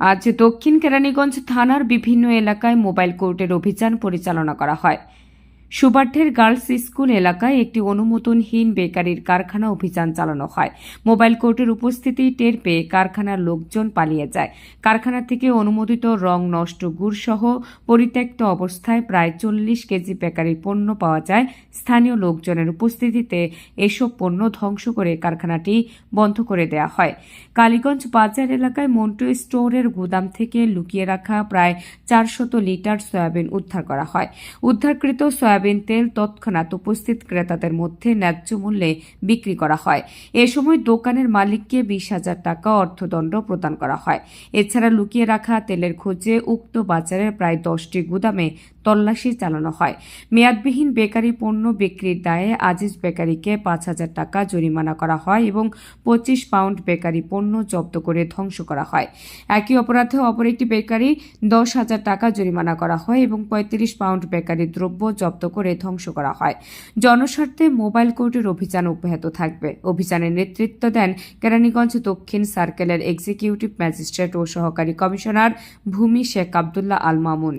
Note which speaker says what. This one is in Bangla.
Speaker 1: আজ দক্ষিণ কেরানীগঞ্জ থানার বিভিন্ন এলাকায় মোবাইল কোর্টের অভিযান পরিচালনা করা হয়। সুবাড্ডের গার্লস স্কুল এলাকায় একটি অনুমোদনহীন বেকারির কারখানা অভিযান চালানো হয়। মোবাইল কোর্টের উপস্থিতি টের পেয়ে কারখানার লোকজন পালিয়ে যায়। কারখানা থেকে অনুমোদিত রং নষ্ট গুড় সহ পরিত্যক্ত অবস্থায় প্রায় চল্লিশ কেজি বেকারি পণ্য পাওয়া যায়। স্থানীয় লোকজনের উপস্থিতিতে এসব পণ্য ধ্বংস করে কারখানাটি বন্ধ করে দেওয়া হয়। কালীগঞ্জ বাজার এলাকায় মন্টু স্টোরের গুদাম থেকে লুকিয়ে রাখা প্রায় চারশত লিটার সয়াবিন উদ্ধার করা হয়। উদ্ধারকৃত সয়াবিন তেল তৎক্ষণাৎ উপস্থিত ক্রেতাদের মধ্যে ন্যায্য মূল্যে বিক্রি করা হয়। এ সময় দোকানের মালিককে বিশ হাজার টাকা অর্থদণ্ড প্রদান করা হয়। এছাড়া লুকিয়ে রাখা তেলের খোঁজে উক্ত বাজারের প্রায় দশটি গুদামে তল্লাশি চালানো হয়। মেয়াদবিহীন বেকারি পণ্য বিক্রির দায়ে আজিজ বেকারিকে পাঁচ হাজার টাকা জরিমানা করা হয় এবং পঁচিশ পাউন্ড বেকারি পণ্য জব্দ করে ধ্বংস করা হয়। একই অপরাধে অপর একটি বেকারি দশ হাজার টাকা জরিমানা করা হয় এবং পঁয়ত্রিশ পাউন্ড বেকারি দ্রব্য জব্দ করে ধ্বংস করা হয়। জনস্বার্থে মোবাইল কোর্টের অভিযান অব্যাহত থাকবে। অভিযানের নেতৃত্ব দেন কেরানীগঞ্জ দক্ষিণ সার্কেলের এক্সিকিউটিভ ম্যাজিস্ট্রেট ও সহকারী কমিশনার ভূমি শেখ আবদুল্লাহ আল মামুন।